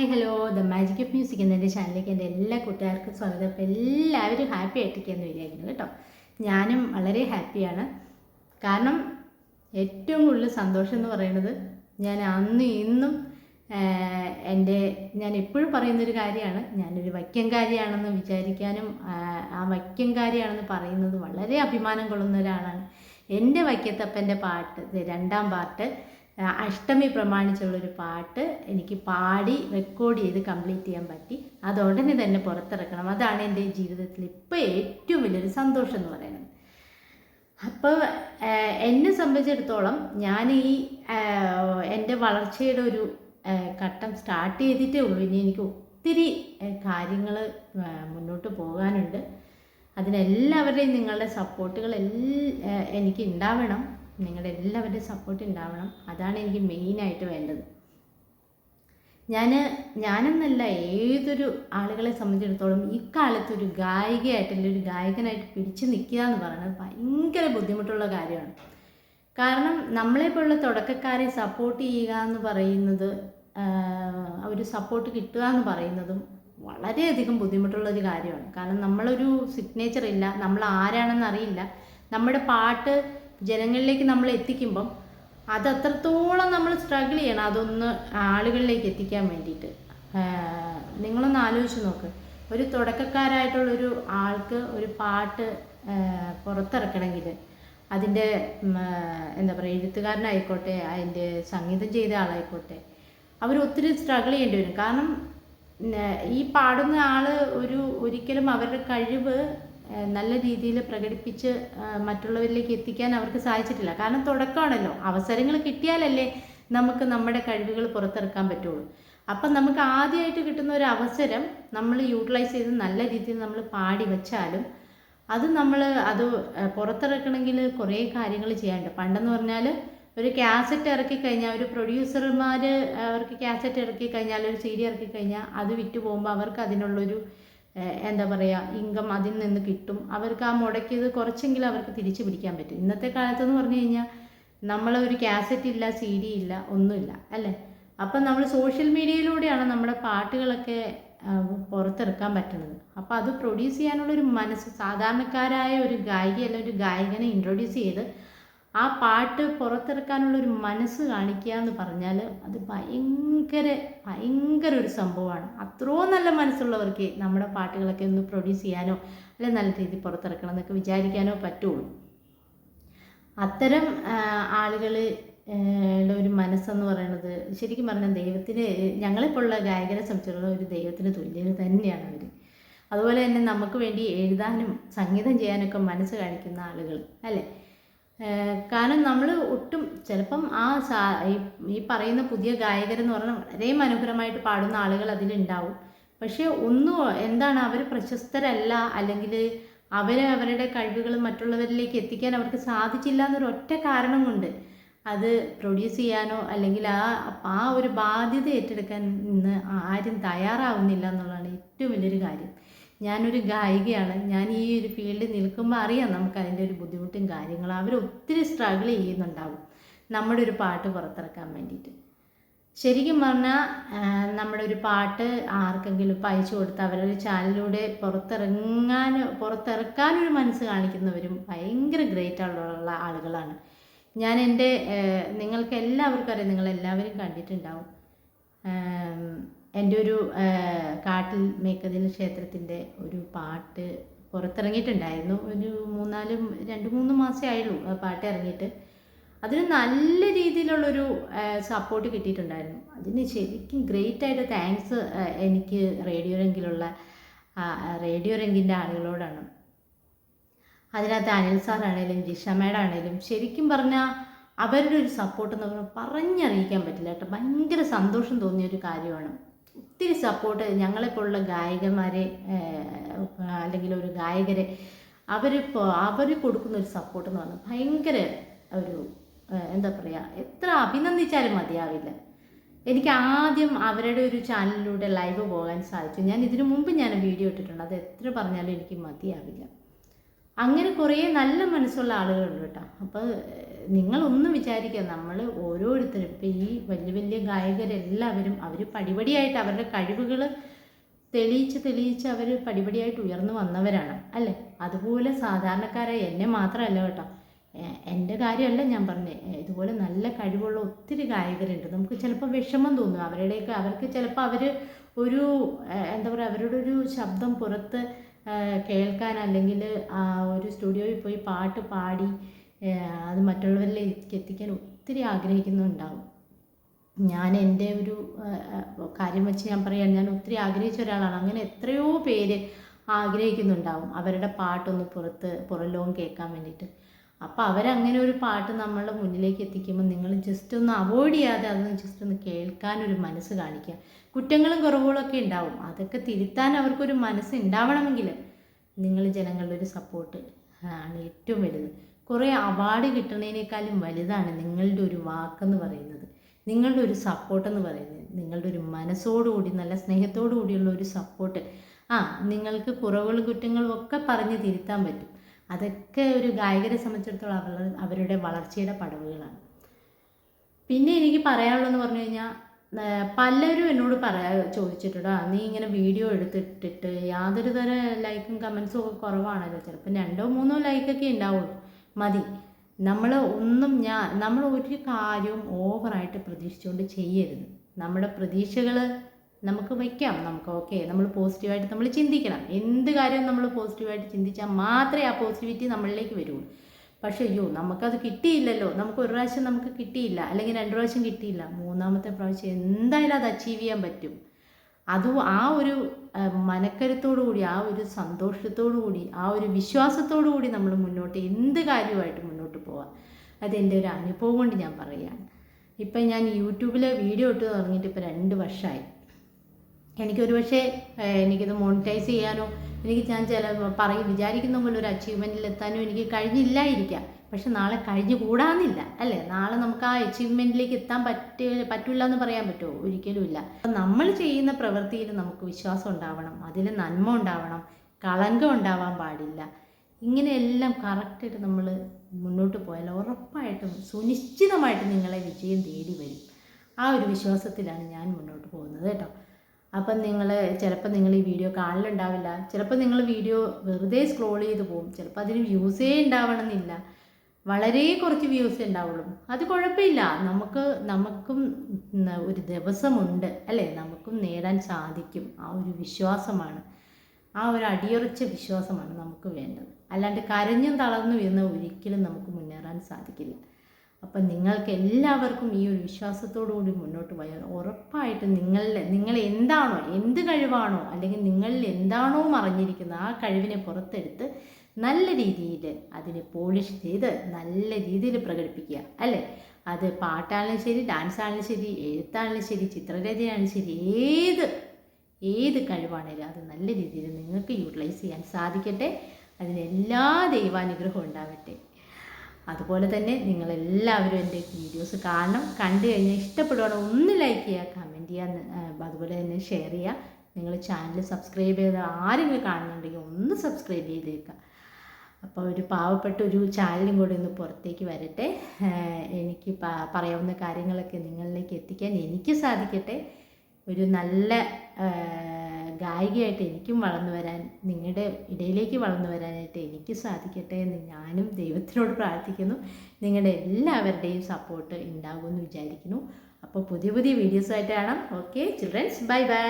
Hi hello the magic of music എന്ന ചാനലിലേക്ക് എന്റെ എല്ലാ കൂട്ടുകാർക്കും സ്വാഗതം. അപ്പോൾ എല്ലാവരും ഹാപ്പി ആയിട്ടിരിക്കുകയെന്ന് വിചാരിക്കുന്നു കേട്ടോ. ഞാനും വളരെ ഹാപ്പിയാണ്. കാരണം ഏറ്റവും കൂടുതൽ സന്തോഷം എന്ന് പറയുന്നത് ഞാൻ അന്ന് ഇന്നും എന്റെ ഞാൻ എപ്പോഴും പറയുന്നൊരു കാര്യമാണ്. ഞാനൊരു വൈക്കംകാരിയാണെന്ന് വിചാരിക്കാനും ആ വൈക്കംകാരിയാണെന്ന് പറയുന്നത് വളരെ അഭിമാനം കൊള്ളുന്ന ഒരാളാണ്. എന്റെ വൈക്കത്തപ്പന്റെ പാട്ട് രണ്ടാം പാട്ട് അഷ്ടമി പ്രമാണിച്ചുള്ളൊരു പാട്ട് എനിക്ക് പാടി റെക്കോർഡ് ചെയ്ത് കംപ്ലീറ്റ് ചെയ്യാൻ പറ്റി. അത് ഉടനെ തന്നെ പുറത്തിറക്കണം. അതാണ് എന്റെ ജീവിതത്തിൽ ഇപ്പോൾ ഏറ്റവും വലിയൊരു സന്തോഷം എന്ന് പറയുന്നത്. അപ്പോൾ എന്നെ സംബന്ധിച്ചിടത്തോളം ഞാൻ ഈ എന്റെ വളർച്ചയുടെ ഒരു ഘട്ടം സ്റ്റാർട്ട് ചെയ്തിട്ടേ ഉള്ളൂ. ഇനി എനിക്ക് ഒത്തിരി കാര്യങ്ങൾ മുന്നോട്ട് പോകാനുണ്ട്. അതിനെല്ലാവരുടെയും നിങ്ങളുടെ സപ്പോർട്ടുകൾ എനിക്ക് ഉണ്ടാവണം. നിങ്ങളുടെ എല്ലാവരുടെയും സപ്പോർട്ട് ഉണ്ടാവണം. അതാണ് എനിക്ക് മെയിനായിട്ട് വേണ്ടത്. ഞാൻ ഞാനെന്നല്ല ഏതൊരു ആളുകളെ സംബന്ധിച്ചിടത്തോളം ഇക്കാലത്ത് ഒരു ഗായികയായിട്ട് അല്ലെങ്കിൽ ഒരു ഗായകനായിട്ട് പിടിച്ചു നിൽക്കുക എന്ന് പറയുന്നത് ഭയങ്കര ബുദ്ധിമുട്ടുള്ള കാര്യമാണ്. കാരണം നമ്മളെപ്പോലുള്ള തുടക്കക്കാരെ സപ്പോർട്ട് ചെയ്യുക എന്ന് പറയുന്നത് ഒരു സപ്പോർട്ട് കിട്ടുക എന്ന് പറയുന്നതും വളരെയധികം ബുദ്ധിമുട്ടുള്ള ഒരു കാര്യമാണ്. കാരണം നമ്മളൊരു സിഗ്നേച്ചർ ഇല്ല നമ്മൾ ആരാണെന്ന് അറിയില്ല. നമ്മുടെ പാട്ട് ജനങ്ങളിലേക്ക് നമ്മൾ എത്തിക്കുമ്പം അത് അത്രത്തോളം നമ്മൾ സ്ട്രഗിൾ ചെയ്യണം. അതൊന്ന് ആളുകളിലേക്ക് എത്തിക്കാൻ വേണ്ടിയിട്ട്. നിങ്ങളൊന്ന് ആലോചിച്ച് നോക്ക്. ഒരു തുടക്കക്കാരായിട്ടുള്ളൊരു ആൾക്ക് ഒരു പാട്ട് പുറത്തിറക്കണമെങ്കിൽ അതിന്റെ എന്താ പറയുക എഴുത്തുകാരനായിക്കോട്ടെ അതിന്റെ സംഗീതം ചെയ്ത ആളായിക്കോട്ടെ അവർ ഒത്തിരി സ്ട്രഗിൾ ചെയ്യേണ്ടി വരും. കാരണം ഈ പാടുന്ന ആൾ ഒരു ഒരിക്കലും അവരുടെ കഴിവ് നല്ല രീതിയിൽ പ്രകടിപ്പിച്ച് മറ്റുള്ളവരിലേക്ക് എത്തിക്കാൻ അവർക്ക് സാധിച്ചിട്ടില്ല. കാരണം തുടക്കമാണല്ലോ. അവസരങ്ങൾ കിട്ടിയാലല്ലേ നമുക്ക് നമ്മുടെ കഴിവുകൾ പുറത്തിറക്കാൻ പറ്റുള്ളൂ. അപ്പം നമുക്ക് ആദ്യമായിട്ട് കിട്ടുന്ന ഒരു അവസരം നമ്മൾ യൂട്ടിലൈസ് ചെയ്ത് നല്ല രീതിയിൽ നമ്മൾ പാടി വെച്ചാലും അത് നമ്മൾ അത് പുറത്തിറക്കണമെങ്കിൽ കുറേ കാര്യങ്ങൾ ചെയ്യാനുണ്ട്. പണ്ടെന്ന് പറഞ്ഞാൽ ഒരു കാസറ്റ് ഇറക്കി കഴിഞ്ഞാൽ ഒരു പ്രൊഡ്യൂസർമാർ അവർക്ക് കാസറ്റ് ഇറക്കി കഴിഞ്ഞാൽ ഒരു സി ഇറക്കി കഴിഞ്ഞാൽ അത് വിറ്റ് പോകുമ്പോൾ അവർക്ക് അതിനുള്ളൊരു എന്താ പറയുക ഇൻകം അതിൽ നിന്ന് കിട്ടും. അവർക്ക് ആ മുടക്കിയത് കുറച്ചെങ്കിലും അവർക്ക് തിരിച്ചു പിടിക്കാൻ പറ്റും. ഇന്നത്തെ കാലത്തെന്ന് പറഞ്ഞു കഴിഞ്ഞാൽ നമ്മൾ ഒരു കാസറ്റ് ഇല്ല സി ഡി ഇല്ല ഒന്നുമില്ല അല്ലേ? അപ്പം നമ്മൾ സോഷ്യൽ മീഡിയയിലൂടെയാണ് നമ്മുടെ പാട്ടുകളൊക്കെ പുറത്തിറക്കാൻ പറ്റുന്നത്. അപ്പോൾ അത് പ്രൊഡ്യൂസ് ചെയ്യാനുള്ളൊരു മനസ്സ് സാധാരണക്കാരായ ഒരു ഗായിക അല്ലെങ്കിൽ ഒരു ഗായകനെ ഇൻട്രൊഡ്യൂസ് ചെയ്ത് ആ പാട്ട് പുറത്തിറക്കാനുള്ള ഒരു മനസ്സ് കാണിക്കുക എന്ന് പറഞ്ഞാൽ അത് ഭയങ്കര ഭയങ്കര ഒരു സംഭവമാണ്. അത്രയും നല്ല മനസ്സുള്ളവർക്ക് നമ്മുടെ പാട്ടുകളൊക്കെ ഒന്ന് പ്രൊഡ്യൂസ് ചെയ്യാനോ അല്ലെങ്കിൽ നല്ല രീതിയിൽ പുറത്തിറക്കണം എന്നൊക്കെ വിചാരിക്കാനോ പറ്റുള്ളൂ. അത്തരം ആളുകൾ ഒരു മനസ്സെന്ന് പറയുന്നത് ശരിക്കും പറഞ്ഞാൽ ദൈവത്തിന് ഞങ്ങളെപ്പോലുള്ള ഗായകരെ സംബന്ധിച്ചിടത്തോളം ഒരു ദൈവത്തിന് തുല്യത തന്നെയാണ് അവർ അതുപോലെ തന്നെ നമുക്ക് വേണ്ടി എഴുതാനും സംഗീതം ചെയ്യാനൊക്കെ മനസ്സ് കാണിക്കുന്ന ആളുകൾ അല്ലേ? കാരണം നമ്മൾ ഒട്ടും ചിലപ്പം ആ ഈ പറയുന്ന പുതിയ ഗായകരെന്ന് പറഞ്ഞാൽ വളരെ മനോഹരമായിട്ട് പാടുന്ന ആളുകൾ അതിലുണ്ടാവും. പക്ഷേ ഒന്നും എന്താണ് അവർ പ്രശസ്തരല്ല അല്ലെങ്കിൽ അവരെ അവരുടെ കഴിവുകൾ മറ്റുള്ളവരിലേക്ക് എത്തിക്കാൻ അവർക്ക് സാധിച്ചില്ല എന്നൊരു ഒറ്റ കാരണം കൊണ്ട് അത് പ്രൊഡ്യൂസ് ചെയ്യാനോ അല്ലെങ്കിൽ ആ ആ ഒരു ബാധ്യത ഏറ്റെടുക്കാൻ ഇന്ന് ആരും തയ്യാറാവുന്നില്ല എന്നുള്ളതാണ് ഏറ്റവും വലിയൊരു കാര്യം. ഞാനൊരു ഗായികയാണ്. ഞാൻ ഈ ഒരു ഫീൽഡിൽ നിൽക്കുമ്പോൾ അറിയാം നമുക്ക് അതിന്റെ ഒരു ബുദ്ധിമുട്ടും കാര്യങ്ങളും. അവർ ഒത്തിരി സ്ട്രഗിൾ ചെയ്യുന്നുണ്ടാവും നമ്മുടെ ഒരു പാട്ട് പുറത്തിറക്കാൻ വേണ്ടിയിട്ട്. ശരിക്കും പറഞ്ഞാൽ നമ്മുടെ ഒരു പാട്ട് ആർക്കെങ്കിലും ഇപ്പം അയച്ചു കൊടുത്ത് അവരുടെ ചാനലിലൂടെ പുറത്തിറങ്ങാൻ പുറത്തിറക്കാനൊരു മനസ്സ് കാണിക്കുന്നവരും ഭയങ്കര ഗ്രേറ്റ് ആയിട്ടുള്ള ആളുകളാണ്. ഞാൻ എന്റെ നിങ്ങൾക്ക് എല്ലാവർക്കും അറിയാം നിങ്ങളെല്ലാവരും കണ്ടിട്ടുണ്ടാവും. എന്റെ ഒരു കാട്ടിൽ മേക്കതിന് ക്ഷേത്രത്തിന്റെ ഒരു പാട്ട് പുറത്തിറങ്ങിയിട്ടുണ്ടായിരുന്നു. ഒരു മൂന്നാൽ രണ്ട് മൂന്ന് മാസമേ ആയുള്ളൂ പാട്ട് ഇറങ്ങിയിട്ട്. അതിന് നല്ല രീതിയിലുള്ളൊരു സപ്പോർട്ട് കിട്ടിയിട്ടുണ്ടായിരുന്നു. അതിന് ശരിക്കും ഗ്രേറ്റ് ആയിട്ട് താങ്ക്സ് എനിക്ക് റേഡിയോ രംഗിലുള്ള റേഡിയോ രംഗിന്റെ ആളുകളോടാണ്. അതിനകത്ത് അനിൽ സാറാണേലും ജിഷ മേഡാണേലും ശരിക്കും പറഞ്ഞാൽ അവരുടെ ഒരു സപ്പോർട്ട് എന്ന് പറഞ്ഞാൽ പറഞ്ഞറിയിക്കാൻ പറ്റില്ല കേട്ടോ. ഭയങ്കര സന്തോഷം തോന്നിയ ഒരു കാര്യമാണ്. ഒത്തിരി സപ്പോർട്ട് ഞങ്ങളെപ്പോലുള്ള ഗായകന്മാരെ അല്ലെങ്കിൽ ഒരു ഗായകരെ അവർ അവർ കൊടുക്കുന്ന ഒരു സപ്പോർട്ട് എന്ന് പറഞ്ഞാൽ ഭയങ്കര ഒരു എന്താ പറയുക എത്ര അഭിനന്ദിച്ചാലും മതിയാവില്ല. എനിക്ക് ആദ്യം അവരുടെ ഒരു ചാനലിലൂടെ ലൈവ് പോകാൻ സാധിച്ചു. ഞാൻ ഇതിനു മുമ്പ് ഞാൻ വീഡിയോ ഇട്ടിട്ടുണ്ട്. അത് എത്ര പറഞ്ഞാലും എനിക്ക് മതിയാവില്ല. അങ്ങനെ കുറേ നല്ല മനസ്സുള്ള ആളുകളുണ്ട് കേട്ടോ. അപ്പോൾ നിങ്ങളൊന്നും വിചാരിക്കുക നമ്മൾ ഓരോരുത്തരും ഇപ്പം ഈ വലിയ വലിയ ഗായകരെല്ലാവരും അവർ പടിപടിയായിട്ട് അവരുടെ കഴിവുകൾ തെളിയിച്ച് തെളിയിച്ച് അവർ പടിപടിയായിട്ട് ഉയർന്നു വന്നവരാണ്. അല്ലേ? അതുപോലെ സാധാരണക്കാരായ എന്നെ മാത്രമല്ല കേട്ടോ. എന്റെ കാര്യമല്ല ഞാൻ പറഞ്ഞത് ഇതുപോലെ നല്ല കഴിവുള്ള ഒത്തിരി ഗായകരുണ്ട്. നമുക്ക് ചിലപ്പോൾ വിഷമം തോന്നും അവരുടെയൊക്കെ. അവർക്ക് ചിലപ്പോൾ അവർ ഒരു എന്താ പറയുക അവരുടെ ഒരു ശബ്ദം പുറത്ത് കേൾക്കാൻ അല്ലെങ്കിൽ ഒരു സ്റ്റുഡിയോയിൽ പോയി പാട്ട് പാടി അത് മറ്റുള്ളവരിലേക്ക് എത്തിക്കാൻ ഒത്തിരി ആഗ്രഹിക്കുന്നുണ്ടാവും. ഞാൻ എന്റെ ഒരു കാര്യം വെച്ച് ഞാൻ പറയാം ഞാൻ ഒത്തിരി ആഗ്രഹിച്ച ഒരാളാണ്. അങ്ങനെ എത്രയോ പേര് ആഗ്രഹിക്കുന്നുണ്ടാവും അവരുടെ പാട്ടൊന്ന് പുറത്ത് പുറലോകം കേൾക്കാൻ വേണ്ടിയിട്ട്. അപ്പോൾ അവരങ്ങനെ ഒരു പാട്ട് നമ്മളുടെ മുന്നിലേക്ക് എത്തിക്കുമ്പോൾ നിങ്ങൾ ജസ്റ്റ് ഒന്ന് അവോയ്ഡ് ചെയ്യാതെ അതൊന്ന് ജസ്റ്റ് ഒന്ന് കേൾക്കാനൊരു മനസ്സ് കാണിക്കുക. കുറ്റങ്ങളും കുറവുകളൊക്കെ ഉണ്ടാവും. അതൊക്കെ തിരുത്താൻ അവർക്കൊരു മനസ്സ് ഉണ്ടാവണമെങ്കിൽ നിങ്ങൾ ജനങ്ങളുടെ ഒരു സപ്പോർട്ട് ആണ് ഏറ്റവും വലുത്. കുറേ അവാർഡ് കിട്ടുന്നതിനേക്കാളും വലുതാണ് നിങ്ങളുടെ ഒരു വാക്കെന്ന് പറയുന്നത്. നിങ്ങളുടെ ഒരു സപ്പോർട്ടെന്ന് പറയുന്നത്. നിങ്ങളുടെ ഒരു മനസ്സോടുകൂടി നല്ല സ്നേഹത്തോടു കൂടിയുള്ള ഒരു സപ്പോർട്ട് ആ നിങ്ങൾക്ക് കുറവുകളും കുറ്റങ്ങളും ഒക്കെ പറഞ്ഞ് തിരുത്താൻ പറ്റും. അതൊക്കെ ഒരു ഗായകരെ സംബന്ധിച്ചിടത്തോളം അവരുടെ വളർച്ചയുടെ പടവുകളാണ്. പിന്നെ എനിക്ക് പറയാനുള്ളതെന്ന് പറഞ്ഞു കഴിഞ്ഞാൽ പലരും എന്നോട് പറയാ ചോദിച്ചിട്ടുണ്ട് "ആ, നീ ഇങ്ങനെ വീഡിയോ എടുത്തിട്ടിട്ട് യാതൊരു തരം ലൈക്കും കമൻസും ഒക്കെ കുറവാണല്ലോ. ചിലപ്പോൾ രണ്ടോ മൂന്നോ ലൈക്കൊക്കെ ഉണ്ടാവുള്ളൂ. മതി. നമ്മൾ ഒന്നും ഞാൻ നമ്മൾ ഒരു കാര്യവും ഓവറായിട്ട് പ്രതീക്ഷിച്ചുകൊണ്ട് ചെയ്യരുത്. നമ്മുടെ പ്രതീക്ഷകൾ നമുക്ക് വയ്ക്കാം നമുക്ക് ഓക്കെ നമ്മൾ പോസിറ്റീവായിട്ട് നമ്മൾ ചിന്തിക്കണം. എന്ത് കാര്യവും നമ്മൾ പോസിറ്റീവായിട്ട് ചിന്തിച്ചാൽ മാത്രമേ ആ പോസിറ്റിവിറ്റി നമ്മളിലേക്ക് വരുള്ളൂ. പക്ഷേ അയ്യോ നമുക്കത് കിട്ടിയില്ലല്ലോ. നമുക്ക് ഒരു പ്രാവശ്യം നമുക്ക് കിട്ടിയില്ല. അല്ലെങ്കിൽ രണ്ട് പ്രാവശ്യം കിട്ടിയില്ല. മൂന്നാമത്തെ പ്രാവശ്യം എന്തായാലും അത് അച്ചീവ് ചെയ്യാൻ പറ്റും. അതും ആ ഒരു മനക്കരുത്തോടു കൂടി ആ ഒരു സന്തോഷത്തോടു കൂടി ആ ഒരു വിശ്വാസത്തോടു കൂടി നമ്മൾ മുന്നോട്ട് എന്ത് കാര്യമായിട്ട് മുന്നോട്ട് പോവാം. അതെന്റെ ഒരു അനുഭവം കൊണ്ട് ഞാൻ പറയുകയാണ്. ഇപ്പം ഞാൻ യൂട്യൂബിൽ വീഡിയോ ഇട്ട് തുടങ്ങിയിട്ട് ഇപ്പോൾ രണ്ട് വർഷമായി. എനിക്കൊരു പക്ഷേ എനിക്കിത് മോണിറ്റൈസ് ചെയ്യാനോ എനിക്ക് ഞാൻ ചില പറയും വിചാരിക്കുന്ന പോലെ ഒരു അച്ചീവ്മെന്റിൽ എത്താനോ എനിക്ക് കഴിഞ്ഞില്ലായിരിക്കാം. പക്ഷെ നാളെ കഴിഞ്ഞു കൂടാന്നില്ല അല്ലേ? നാളെ നമുക്ക് ആ അച്ചീവ്മെന്റിലേക്ക് എത്താൻ പറ്റ പറ്റില്ല എന്ന് പറയാൻ പറ്റുമോ? ഒരിക്കലും ഇല്ല. നമ്മൾ ചെയ്യുന്ന പ്രവൃത്തിയിൽ നമുക്ക് വിശ്വാസം ഉണ്ടാവണം അതിൽ നന്മ ഉണ്ടാവണം കളങ്കം ഉണ്ടാവാൻ പാടില്ല. ഇങ്ങനെയെല്ലാം കറക്റ്റായിട്ട് നമ്മൾ മുന്നോട്ട് പോയാൽ ഉറപ്പായിട്ടും സുനിശ്ചിതമായിട്ട് നിങ്ങളെ വിജയം തേടി വരും. ആ ഒരു വിശ്വാസത്തിലാണ് ഞാൻ മുന്നോട്ട് പോകുന്നത് കേട്ടോ. അപ്പം നിങ്ങൾ ചിലപ്പോൾ നിങ്ങൾ ഈ വീഡിയോ കാണലുണ്ടാവില്ല. ചിലപ്പോൾ നിങ്ങൾ വീഡിയോ വെറുതെ സ്ക്രോൾ ചെയ്ത് പോകും. ചിലപ്പോൾ അതിന് വ്യൂസേ ഉണ്ടാവണമെന്നില്ല. വളരെ കുറച്ച് വ്യൂസ് ഉണ്ടാവുള്ളൂ. അത് കുഴപ്പമില്ല. നമുക്ക് നമുക്കും ഒരു ദിവസമുണ്ട് അല്ലേ? നമുക്കും നേടാൻ സാധിക്കും. ആ ഒരു വിശ്വാസമാണ്. ആ ഒരു അടിയുറച്ച വിശ്വാസമാണ് നമുക്ക് വേണ്ടത്. അല്ലാണ്ട് കരഞ്ഞും തളർന്നു വീഴുന്ന ഒരിക്കലും നമുക്ക് മുന്നേറാൻ സാധിക്കില്ല. അപ്പം നിങ്ങൾക്ക് എല്ലാവർക്കും ഈ ഒരു വിശ്വാസത്തോടു കൂടി മുന്നോട്ട് പോയാൽ ഉറപ്പായിട്ടും നിങ്ങളുടെ നിങ്ങൾ എന്താണോ എന്ത് കഴിവാണോ അല്ലെങ്കിൽ നിങ്ങളിൽ എന്താണോ മറിഞ്ഞിരിക്കുന്നത് ആ കഴിവിനെ പുറത്തെടുത്ത് നല്ല രീതിയിൽ അതിനെ പോളിഷ് ചെയ്ത് നല്ല രീതിയിൽ പ്രകടിപ്പിക്കുക അല്ലേ? അത് പാട്ടാണെങ്കിലും ശരി ഡാൻസ് ആണെങ്കിലും ശരി എഴുത്താണെങ്കിലും ശരി ചിത്രരചനയാണെങ്കിലും ശരി ഏത് ഏത് കഴിവാണേലും അത് നല്ല രീതിയിൽ നിങ്ങൾക്ക് യൂട്ടിലൈസ് ചെയ്യാൻ സാധിക്കട്ടെ. അതിനെല്ലാ ദൈവാനുഗ്രഹവും ഉണ്ടാവട്ടെ. അതുപോലെ തന്നെ നിങ്ങളെല്ലാവരും എന്റെ വീഡിയോസ് കാണണം. കണ്ടു കഴിഞ്ഞാൽ ഇഷ്ടപ്പെടുവാണെങ്കിൽ ഒന്ന് ലൈക്ക് ചെയ്യുക കമന്റ് ചെയ്യുക അതുപോലെ തന്നെ ഷെയർ ചെയ്യുക. നിങ്ങൾ ചാനൽ സബ്സ്ക്രൈബ് ചെയ്ത് ആരെങ്കിലും കാണുന്നുണ്ടെങ്കിൽ ഒന്ന് സബ്സ്ക്രൈബ് ചെയ്തേക്കുക. അപ്പോൾ ഒരു പാവപ്പെട്ട ഒരു ചാനലും കൂടി ഒന്ന് പുറത്തേക്ക് വരട്ടെ. എനിക്ക് പറയാവുന്ന കാര്യങ്ങളൊക്കെ നിങ്ങളിലേക്ക് എത്തിക്കാൻ എനിക്ക് സാധിക്കട്ടെ. ഒരു നല്ല ഗായികയായിട്ട് എനിക്കും വളർന്നു വരാൻ നിങ്ങളുടെ ഇടയിലേക്ക് വളർന്നു വരാനായിട്ട് എനിക്ക് സാധിക്കട്ടെ എന്ന് ഞാനും ദൈവത്തിനോട് പ്രാർത്ഥിക്കുന്നു. നിങ്ങളുടെ എല്ലാവരുടെയും സപ്പോർട്ട് ഉണ്ടാകുമെന്ന് വിചാരിക്കുന്നു. അപ്പോൾ പുതിയ പുതിയ വീഡിയോസായിട്ട് കാണാം. Okay children's bye bye